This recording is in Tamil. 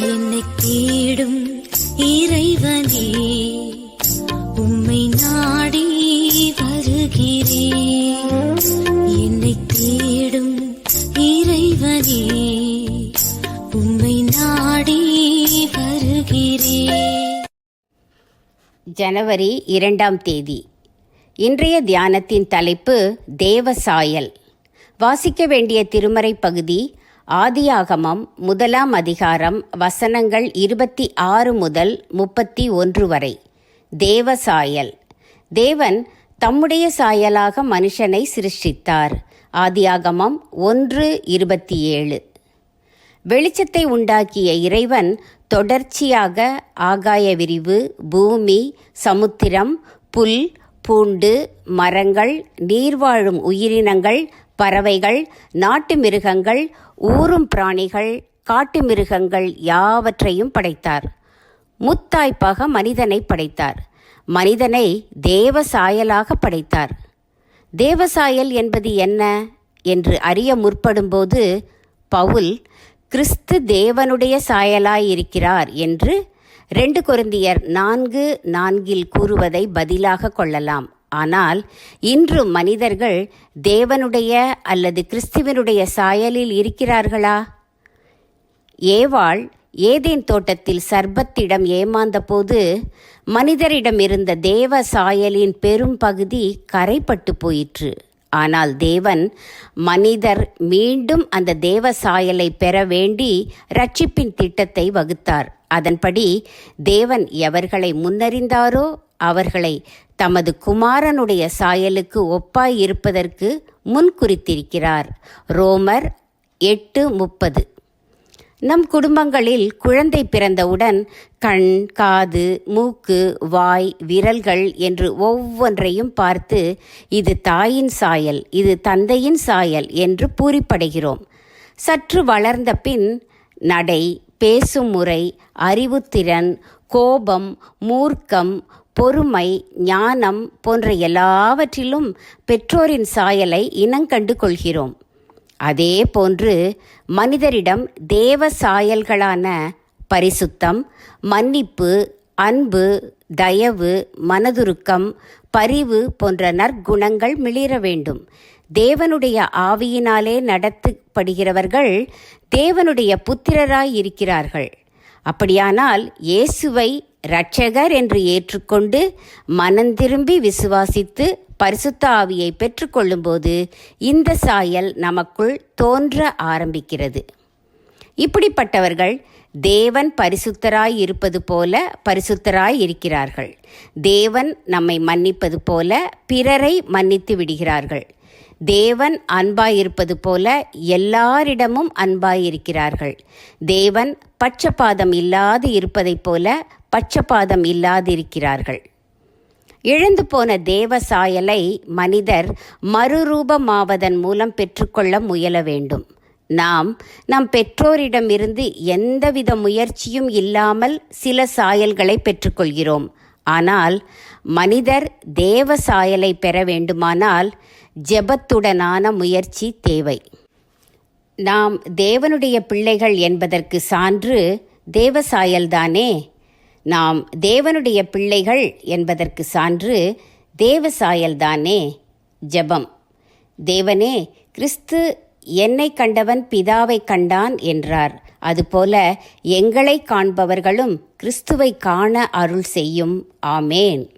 என்னை தேடும் இறைவனே உம்மை நாடி வருகிறேன் என்னை தேடும் இறைவனே உம்மை நாடி வருகிறேன் ஜனவரி இரண்டாம் தேதி. இன்றைய தியானத்தின் தலைப்பு தேவசாயல் வாசிக்க வேண்டிய திருமறை பகுதி ஆதியாகமம் முதலாம் அதிகாரம் வசனங்கள் இருபத்தி ஆறு முதல் முப்பத்தி ஒன்று வரை. தேவ சாயல். தேவன் தம்முடைய சாயலாக மனுஷனை சிருஷ்டித்தார். ஆதியாகமம் ஒன்று இருபத்தி ஏழு. வெளிச்சத்தை உண்டாக்கிய இறைவன் தொடர்ச்சியாக ஆகாய விரிவு பூமி சமுத்திரம் புல் பூண்டு மரங்கள் நீர்வாழும் உயிரினங்கள் பறவைகள் நாட்டு மிருகங்கள் ஊறும் பிராணிகள் காட்டு மிருகங்கள் யாவற்றையும் படைத்தார். முத்தாய்ப்பாக மனிதனை படைத்தார். மனிதனை தேவசாயலாக படைத்தார். தேவசாயல் என்பது என்ன என்று அறிய முற்படும்போது பவுல் கிறிஸ்து தேவனுடைய சாயலாயிருக்கிறார் என்று ரெண்டு குருந்தியர் நான்கு நான்கில் கூறுவதை பதிலாக கொள்ளலாம். ஆனால் இன்று மனிதர்கள் தேவனுடைய அல்லது கிறிஸ்துவனுடைய சாயலில் இருக்கிறார்களா? ஏவாள் ஏதேன் தோட்டத்தில் சர்பத்திடம் ஏமாந்தபோது மனிதரிடம் இருந்த தேவ சாயலின் பெரும் பகுதி கரைப்பட்டு போயிற்று. ஆனால் தேவன் மனிதர் மீண்டும் அந்த தேவ சாயலை பெற வேண்டி ரட்சிப்பின் திட்டத்தை வகுத்தார். அதன்படி தேவன் எவர்களை முன்னறிந்தாரோ அவர்களை தமது குமாரனுடைய சாயலுக்கு ஒப்பாய் இருப்பதற்கு முன்குறித்திருக்கிறார் ரோமர் எட்டு முப்பது. நம் குடும்பங்களில் குழந்தை பிறந்தவுடன் கண் காது மூக்கு வாய் விரல்கள் என்று ஒவ்வொன்றையும் பார்த்து இது தாயின் சாயல் இது தந்தையின் சாயல் என்று பூரிப்படைகிறோம். சற்று வளர்ந்த பின் நடை பேசும் முறை அறிவுத்திறன் கோபம் மூர்க்கம் பொறுமை ஞானம் போன்ற எல்லாவற்றிலும் பெற்றோரின் சாயலை இனங்கண்டு கொள்கிறோம். அதே போன்று மனிதரிடம் தேவ சாயல்களான பரிசுத்தம் மன்னிப்பு அன்பு தயவு மனதுருக்கம் பரிவு போன்ற நற்குணங்கள் மிளிர வேண்டும். தேவனுடைய ஆவியினாலே நடத்தப்படுகிறவர்கள் தேவனுடைய புத்திரராய் இருக்கிறார்கள். அப்படியானால் இயேசுவை இரட்சகர் என்று ஏற்றுக்கொண்டு மனந்திரும்பி விசுவாசித்து பரிசுத்த ஆவியை பெற்றுக்கொள்ளும்போது இந்த சாயல் நமக்குள் தோன்ற ஆரம்பிக்கிறது. இப்படிப்பட்டவர்கள் தேவன் பரிசுத்தராய் இருப்பது போல பரிசுத்தராய் இருக்கிறார்கள். தேவன் நம்மை மன்னிப்பது போல பிறரை மன்னித்து விடுகிறார்கள். தேவன் அன்பாயிருப்பது போல எல்லாரிடமும் அன்பாயிருக்கிறார்கள். தேவன் பட்சபாதம் இல்லாது இருப்பதைப் போல பட்சபாதம் இல்லாதிருக்கிறார்கள். இழந்து போன தேவ சாயலை மனிதர் மறுரூபமாவதன் மூலம் பெற்றுக்கொள்ள முயல வேண்டும். நாம் நம் பெற்றோரிடமிருந்து எந்தவித முயற்சியும் இல்லாமல் சில சாயல்களை பெற்றுக்கொள்கிறோம். ஆனால் மனிதர் தேவ சாயலை பெற வேண்டுமானால் ஜெபத்துடனான முயற்சி தேவை. நாம் தேவனுடைய பிள்ளைகள் என்பதற்கு சான்று தேவசாயல்தானே நாம் தேவனுடைய பிள்ளைகள் என்பதற்கு சான்று தேவ சாயல்தானே ஜெபம். தேவனே கிறிஸ்து என்னை கண்டவன் பிதாவை கண்டான் என்றார். அதுபோல எங்களை காண்பவர்களும் கிறிஸ்துவை காண அருள் செய்யும். ஆமேன்.